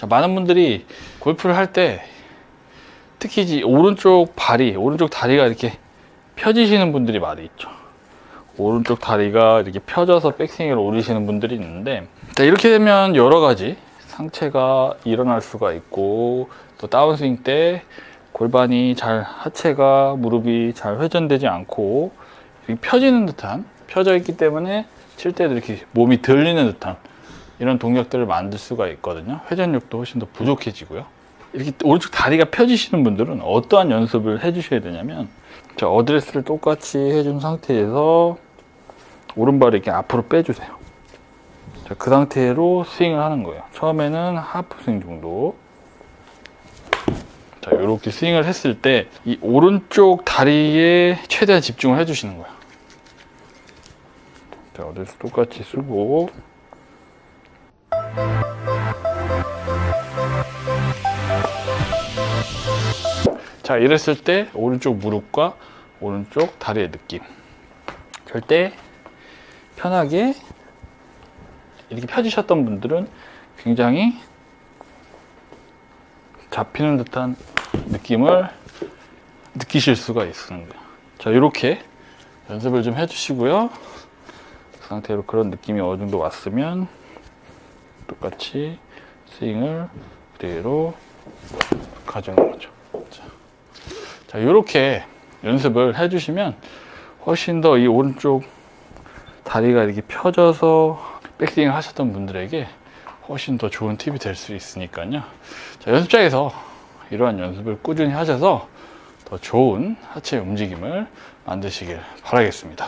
자, 많은 분들이 골프를 할 때 특히 이 오른쪽 발이, 오른쪽 다리가 이렇게 펴지시는 분들이 많이 있죠. 오른쪽 다리가 이렇게 펴져서 백스윙을 올리시는 분들이 있는데 자, 이렇게 되면 여러 가지 상체가 일어날 수가 있고 또 다운스윙 때 골반이 잘 하체가 무릎이 잘 회전되지 않고 펴지는 듯한 펴져 있기 때문에 칠 때도 이렇게 몸이 들리는 듯한 이런 동작들을 만들 수가 있거든요. 회전력도 훨씬 더 부족해지고요. 이렇게 오른쪽 다리가 펴지시는 분들은 어떠한 연습을 해 주셔야 되냐면 자 어드레스를 똑같이 해준 상태에서 오른발을 이렇게 앞으로 빼주세요. 자, 그 상태로 스윙을 하는 거예요. 처음에는 하프 스윙 정도. 자, 이렇게 스윙을 했을 때 이 오른쪽 다리에 최대한 집중을 해주시는 거예요. 자, 어디서 똑같이 쓰고 자, 이랬을 때 오른쪽 무릎과 오른쪽 다리의 느낌. 절대 편하게 이렇게 펴지셨던 분들은 굉장히 잡히는 듯한 느낌을 느끼실 수가 있습니다. 자, 이렇게 연습을 좀 해주시고요. 그 상태로 그런 느낌이 어느 정도 왔으면 똑같이 스윙을 그대로 가져오는 거죠. 자, 자, 이렇게 연습을 해주시면 훨씬 더 이 오른쪽 다리가 이렇게 펴져서 백스윙을 하셨던 분들에게 훨씬 더 좋은 팁이 될 수 있으니까요. 자, 연습장에서 이러한 연습을 꾸준히 하셔서 더 좋은 하체 움직임을 만드시길 바라겠습니다.